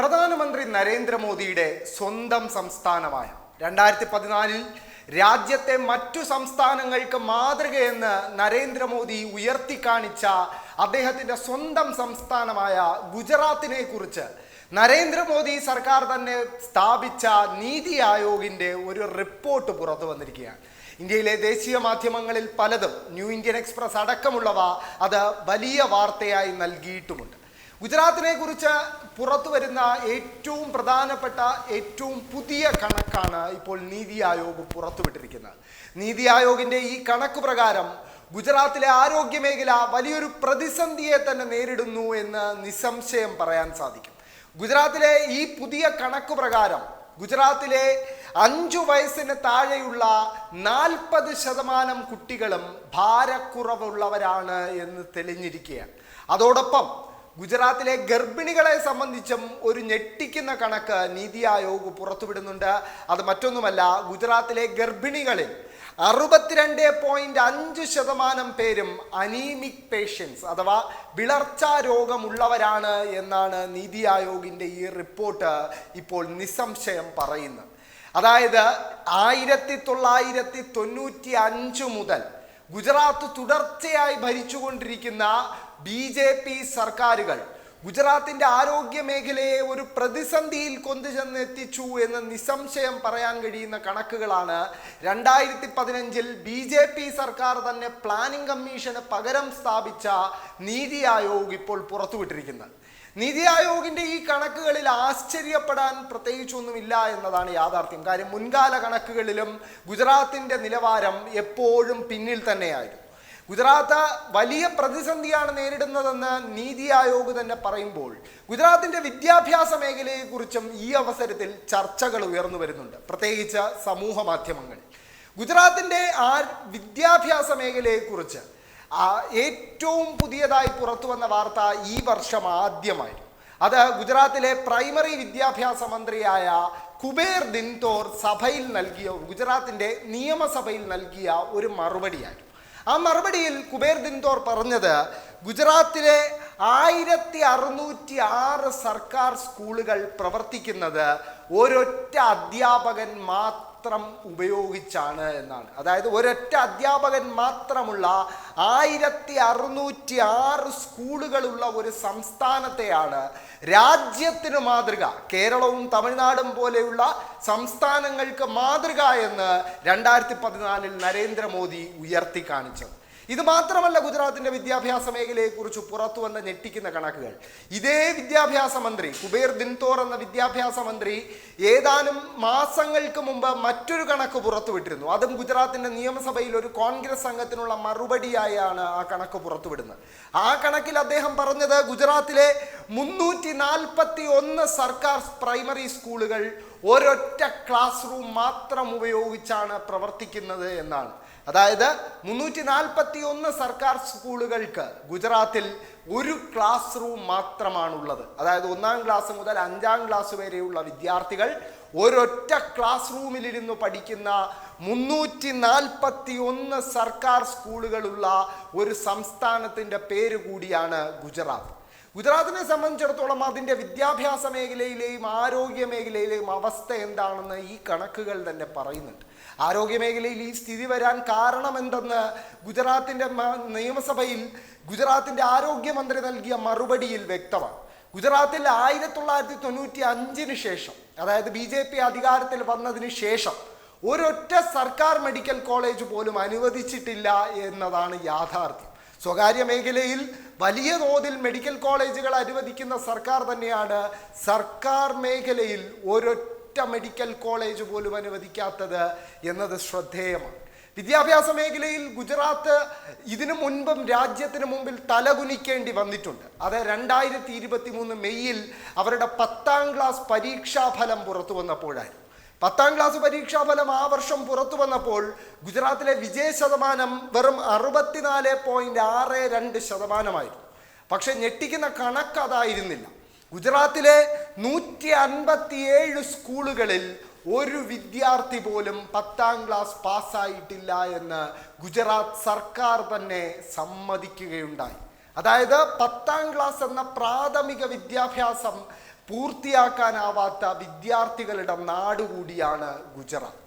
പ്രധാനമന്ത്രി നരേന്ദ്രമോദിയുടെ സ്വന്തം സംസ്ഥാനമായ രണ്ടായിരത്തി പതിനാലിൽ രാജ്യത്തെ മറ്റു സംസ്ഥാനങ്ങൾക്ക് മാതൃകയെന്ന് നരേന്ദ്രമോദി ഉയർത്തിക്കാണിച്ച അദ്ദേഹത്തിന്റെ സ്വന്തം സംസ്ഥാനമായ ഗുജറാത്തിനെ കുറിച്ച് നരേന്ദ്രമോദി സർക്കാർ തന്നെ സ്ഥാപിച്ച നീതി ആയോഗിന്റെ ഒരു റിപ്പോർട്ട് പുറത്തു വന്നിരിക്കുകയാണ്. ഇന്ത്യയിലെ ദേശീയ മാധ്യമങ്ങളിൽ പലതും ന്യൂ ഇന്ത്യൻ എക്സ്പ്രസ് അടക്കമുള്ളവ അത് വലിയ വാർത്തയായി നൽകിയിട്ടുമുണ്ട്. ഗുജറാത്തിനെ കുറിച്ച് പുറത്തു വരുന്ന ഏറ്റവും പ്രധാനപ്പെട്ട ഏറ്റവും പുതിയ കണക്കാണ് ഇപ്പോൾ നീതി ആയോഗ് പുറത്തുവിട്ടിരിക്കുന്നത്. നീതി ആയോഗിന്റെ ഈ കണക്ക് പ്രകാരം ഗുജറാത്തിലെ ആരോഗ്യ മേഖല വലിയൊരു പ്രതിസന്ധിയെ തന്നെ നേരിടുന്നു എന്ന് നിസ്സംശയം പറയാൻ സാധിക്കും. ഗുജറാത്തിലെ ഈ പുതിയ കണക്ക് പ്രകാരം ഗുജറാത്തിലെ അഞ്ചു വയസ്സിന് താഴെയുള്ള നാൽപ്പത് ശതമാനം കുട്ടികളും ഭാരക്കുറവുള്ളവരാണ് എന്ന് തെളിഞ്ഞിരിക്കുകയാണ്. അതോടൊപ്പം ഗുജറാത്തിലെ ഗർഭിണികളെ സംബന്ധിച്ചും ഒരു ഞെട്ടിക്കുന്ന കണക്ക് നീതി ആയോഗ് പുറത്തുവിടുന്നുണ്ട്. അത് മറ്റൊന്നുമല്ല ഗുജറാത്തിലെ ഗർഭിണികളിൽ അറുപത്തിരണ്ട് പോയിന്റ് അഞ്ച് ശതമാനം പേരും അനീമിക് പേഷ്യൻസ് അഥവാ വിളർച്ച രോഗമുള്ളവരാണ് എന്നാണ് നീതി ആയോഗിന്റെ ഈ റിപ്പോർട്ട് ഇപ്പോൾ നിസ്സംശയം പറയുന്നത്. അതായത് ആയിരത്തി തൊള്ളായിരത്തി തൊണ്ണൂറ്റി അഞ്ച് മുതൽ ഗുജറാത്ത് തുടർച്ചയായി ഭരിച്ചുകൊണ്ടിരിക്കുന്ന ബി ജെ പി സർക്കാരുകൾ ഗുജറാത്തിന്റെ ആരോഗ്യ മേഖലയെ ഒരു പ്രതിസന്ധിയിൽ കൊണ്ടുചെന്ന് എത്തിച്ചു എന്ന് നിസ്സംശയം പറയാൻ കഴിയുന്ന കണക്കുകളാണ് രണ്ടായിരത്തി പതിനഞ്ചിൽ ബി ജെ പി സർക്കാർ തന്നെ പ്ലാനിംഗ് കമ്മീഷന് പകരം സ്ഥാപിച്ച നീതി ആയോഗ് ഇപ്പോൾ പുറത്തുവിട്ടിരിക്കുന്നത്. നീതി ആയോഗിന്റെ ഈ കണക്കുകളിൽ ആശ്ചര്യപ്പെടാൻ പ്രത്യേകിച്ചൊന്നുമില്ല എന്നതാണ് യാഥാർത്ഥ്യം. കാര്യം മുൻകാല കണക്കുകളിലും ഗുജറാത്തിന്റെ നിലവാരം എപ്പോഴും പിന്നിൽ തന്നെയായിരുന്നു. ഗുജറാത്ത് വലിയ പ്രതിസന്ധിയാണ് നേരിടുന്നതെന്ന് നീതി ആയോഗ് തന്നെ പറയുമ്പോൾ ഗുജറാത്തിന്റെ വിദ്യാഭ്യാസ മേഖലയെക്കുറിച്ചും ഈ അവസരത്തിൽ ചർച്ചകൾ ഉയർന്നു വരുന്നുണ്ട്. പ്രത്യേകിച്ച് സമൂഹ മാധ്യമങ്ങൾ. ഗുജറാത്തിന്റെ ആ വിദ്യാഭ്യാസ മേഖലയെക്കുറിച്ച് ഏറ്റവും പുതിയതായി പുറത്തു വന്ന വാർത്ത ഈ വർഷം ആദ്യമായിരുന്നു. അത് ഗുജറാത്തിലെ പ്രൈമറി വിദ്യാഭ്യാസ മന്ത്രിയായ കുബേർ ദിൻതോർ സഭയിൽ നൽകിയ ഗുജറാത്തിന്റെ നിയമസഭയിൽ നൽകിയ ഒരു മറുപടിയായിരുന്നു. ആ മറുപടിയിൽ കുബേർ ദിൻതോർ പറഞ്ഞത് ഗുജറാത്തിലെ ആയിരത്തി അറുന്നൂറ്റി ആറ് സർക്കാർ സ്കൂളുകൾ പ്രവർത്തിക്കുന്നത് ഒരൊറ്റ അധ്യാപകൻ മാത്രം ഉപയോഗിച്ചാണ് എന്നാണ്. അതായത് ഒരൊറ്റ അധ്യാപകൻ മാത്രമുള്ള ആയിരത്തി അറുന്നൂറ്റി ആറ് സ്കൂളുകളുള്ള ഒരു സംസ്ഥാനത്തെയാണ് രാജ്യത്തിന് മാതൃക കേരളവും തമിഴ്നാടും പോലെയുള്ള സംസ്ഥാനങ്ങൾക്ക് മാതൃക എന്ന് രണ്ടായിരത്തി പതിനാലിൽ നരേന്ദ്രമോദി ഉയർത്തി കാണിച്ചത് ഇത് മാത്രമല്ല ഗുജറാത്തിന്റെ വിദ്യാഭ്യാസ മേഖലയെക്കുറിച്ച് പുറത്തു വന്ന ഞെട്ടിക്കുന്ന കണക്കുകൾ. ഇതേ വിദ്യാഭ്യാസ മന്ത്രി കുബേർ ദിൻതോർ എന്ന വിദ്യാഭ്യാസ മന്ത്രി ഏതാനും മാസങ്ങൾക്ക് മുമ്പ് മറ്റൊരു കണക്ക് പുറത്തുവിട്ടിരുന്നു. അതും ഗുജറാത്തിന്റെ നിയമസഭയിൽ ഒരു കോൺഗ്രസ് അംഗത്തിനുള്ള മറുപടിയായാണ് ആ കണക്ക് പുറത്തുവിടുന്നത്. ആ കണക്കിൽ അദ്ദേഹം പറഞ്ഞത് ഗുജറാത്തിലെ മുന്നൂറ്റി നാൽപ്പത്തി ഒന്ന് സർക്കാർ പ്രൈമറി സ്കൂളുകൾ ഒരൊറ്റ ക്ലാസ് റൂം മാത്രം ഉപയോഗിച്ചാണ് പ്രവർത്തിക്കുന്നത് എന്നാണ്. അതായത് മുന്നൂറ്റി നാൽപ്പത്തി ഒന്ന് സർക്കാർ സ്കൂളുകൾക്ക് ഗുജറാത്തിൽ ഒരു ക്ലാസ് റൂം മാത്രമാണുള്ളത്. അതായത് ഒന്നാം ക്ലാസ് മുതൽ അഞ്ചാം ക്ലാസ് വരെയുള്ള വിദ്യാർത്ഥികൾ ഒരൊറ്റ ക്ലാസ് റൂമിലിരുന്ന് പഠിക്കുന്ന മുന്നൂറ്റി നാൽപ്പത്തി ഒന്ന് സർക്കാർ സ്കൂളുകളുള്ള ഒരു സംസ്ഥാനത്തിന്റെ പേര് കൂടിയാണ് ഗുജറാത്ത്. ഗുജറാത്തിനെ സംബന്ധിച്ചിടത്തോളം അതിന്റെ വിദ്യാഭ്യാസ മേഖലയിലെയും ആരോഗ്യ മേഖലയിലെയും അവസ്ഥ എന്താണെന്ന് ഈ കണക്കുകൾ തന്നെ പറയുന്നുണ്ട്. ആരോഗ്യ മേഖലയിൽ ഈ സ്ഥിതി വരാൻ കാരണം എന്തെന്ന് ഗുജറാത്തിന്റെ നിയമസഭയിൽ ഗുജറാത്തിന്റെ ആരോഗ്യമന്ത്രി നൽകിയ മറുപടിയിൽ വ്യക്തമാണ്. ഗുജറാത്തിൽ ആയിരത്തി തൊള്ളായിരത്തി തൊണ്ണൂറ്റി അഞ്ചിന് ശേഷം അതായത് ബി ജെ പി അധികാരത്തിൽ വന്നതിന് ശേഷം ഒരൊറ്റ സർക്കാർ മെഡിക്കൽ കോളേജ് പോലും അനുവദിച്ചിട്ടില്ല എന്നതാണ് യാഥാർത്ഥ്യം. സ്വകാര്യ മേഖലയിൽ വലിയ തോതിൽ മെഡിക്കൽ കോളേജുകൾ അനുവദിക്കുന്ന സർക്കാർ തന്നെയാണ് സർക്കാർ മേഖലയിൽ ഒരൊറ്റ മെഡിക്കൽ കോളേജ് പോലും അനുവദിക്കാത്തത് എന്നത് ശ്രദ്ധേയമാണ്. വിദ്യാഭ്യാസ മേഖലയിൽ ഗുജറാത്ത് ഇതിനു മുൻപും രാജ്യത്തിന് മുമ്പിൽ തലകുനിക്കേണ്ടി വന്നിട്ടുണ്ട്. അത് രണ്ടായിരത്തി ഇരുപത്തി മൂന്ന് മെയ്യിൽ അവരുടെ പത്താം ക്ലാസ് പരീക്ഷാഫലം പുറത്തു വന്നപ്പോഴായിരുന്നു. പത്താം ക്ലാസ് പരീക്ഷാഫലം ആ വർഷം പുറത്തു വന്നപ്പോൾ ഗുജറാത്തിലെ വിജയ ശതമാനം വെറും അറുപത്തിനാല് പോയിന്റ് ആറ് രണ്ട് ശതമാനമായിരുന്നു. പക്ഷെ ഞെട്ടിക്കുന്ന കണക്ക് അതായിരുന്നില്ല. ഗുജറാത്തിലെ നൂറ്റി അൻപത്തിയേഴ് സ്കൂളുകളിൽ ഒരു വിദ്യാർത്ഥി പോലും പത്താം ക്ലാസ് പാസ്സായിട്ടില്ല എന്ന് ഗുജറാത്ത് സർക്കാർ തന്നെ സമ്മതിക്കുകയുണ്ടായി. അതായത് പത്താം ക്ലാസ് എന്ന പ്രാഥമിക വിദ്യാഭ്യാസം പൂർത്തിയാക്കാനാവാത്ത വിദ്യാർത്ഥികളുടെ നാട് കൂടിയാണ് ഗുജറാത്ത്.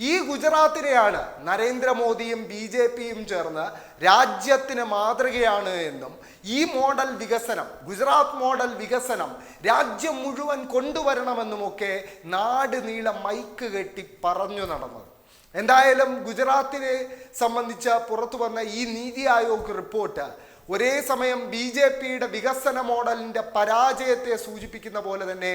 ഈ ഗുജറാത്തിനെയാണ് നരേന്ദ്രമോദിയും ബി ജെ പിയും ചേർന്ന് രാജ്യത്തിന് മാതൃകയാണ് എന്നും ഈ മോഡൽ വികസനം ഗുജറാത്ത് മോഡൽ വികസനം രാജ്യം മുഴുവൻ കൊണ്ടുവരണമെന്നുമൊക്കെ നാട് നീളം മൈക്ക് കെട്ടി പറഞ്ഞു നടന്നത്. എന്തായാലും ഗുജറാത്തിനെ സംബന്ധിച്ച് പുറത്തു വന്ന ഈ നീതി ആയോഗ് റിപ്പോർട്ട് ഒരേ സമയം ബി ജെ പിയുടെ വികസന മോഡലിന്റെ പരാജയത്തെ സൂചിപ്പിക്കുന്ന പോലെ തന്നെ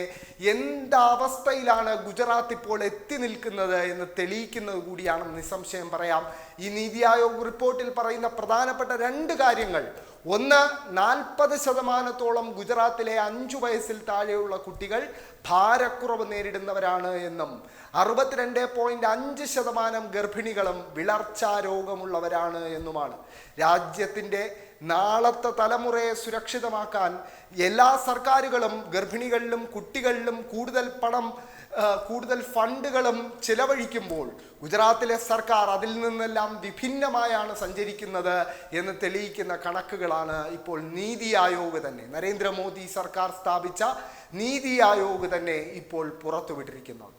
എന്തവസ്ഥയിലാണ് ഗുജറാത്ത് ഇപ്പോൾ എത്തി നിൽക്കുന്നത് എന്ന് തെളിയിക്കുന്നത് കൂടിയാണ് നിസ്സംശയം പറയാം. ഈ നീതി ആയോഗ് റിപ്പോർട്ടിൽ പറയുന്ന പ്രധാനപ്പെട്ട രണ്ട് കാര്യങ്ങൾ. ഒന്ന് നാൽപ്പത് ശതമാനത്തോളം ഗുജറാത്തിലെ അഞ്ചു വയസ്സിൽ താഴെയുള്ള കുട്ടികൾ ഭാരക്കുറവ് നേരിടുന്നവരാണ് എന്നും അറുപത്തിരണ്ട് പോയിന്റ് അഞ്ച് ശതമാനം ഗർഭിണികളും വിളർച്ചാ രോഗമുള്ളവരാണ് എന്നുമാണ്. രാജ്യത്തിന്റെ നാളത്തെ തലമുറയെ സുരക്ഷിതമാക്കാൻ എല്ലാ സർക്കാരുകളും ഗർഭിണികളിലും കുട്ടികളിലും കൂടുതൽ പണം കൂടുതൽ ഫണ്ടുകളും ചിലവഴിക്കുമ്പോൾ ഗുജറാത്തിലെ സർക്കാർ അതിൽ നിന്നെല്ലാം വിഭിന്നമായാണ് സഞ്ചരിക്കുന്നത് എന്ന് തെളിയിക്കുന്ന കണക്കുകളാണ് ഇപ്പോൾ നീതി ആയോഗ് തന്നെ. നരേന്ദ്രമോദി സർക്കാർ സ്ഥാപിച്ച നീതി ആയോഗ് തന്നെ ഇപ്പോൾ പുറത്തുവിട്ടിരിക്കുന്നത്.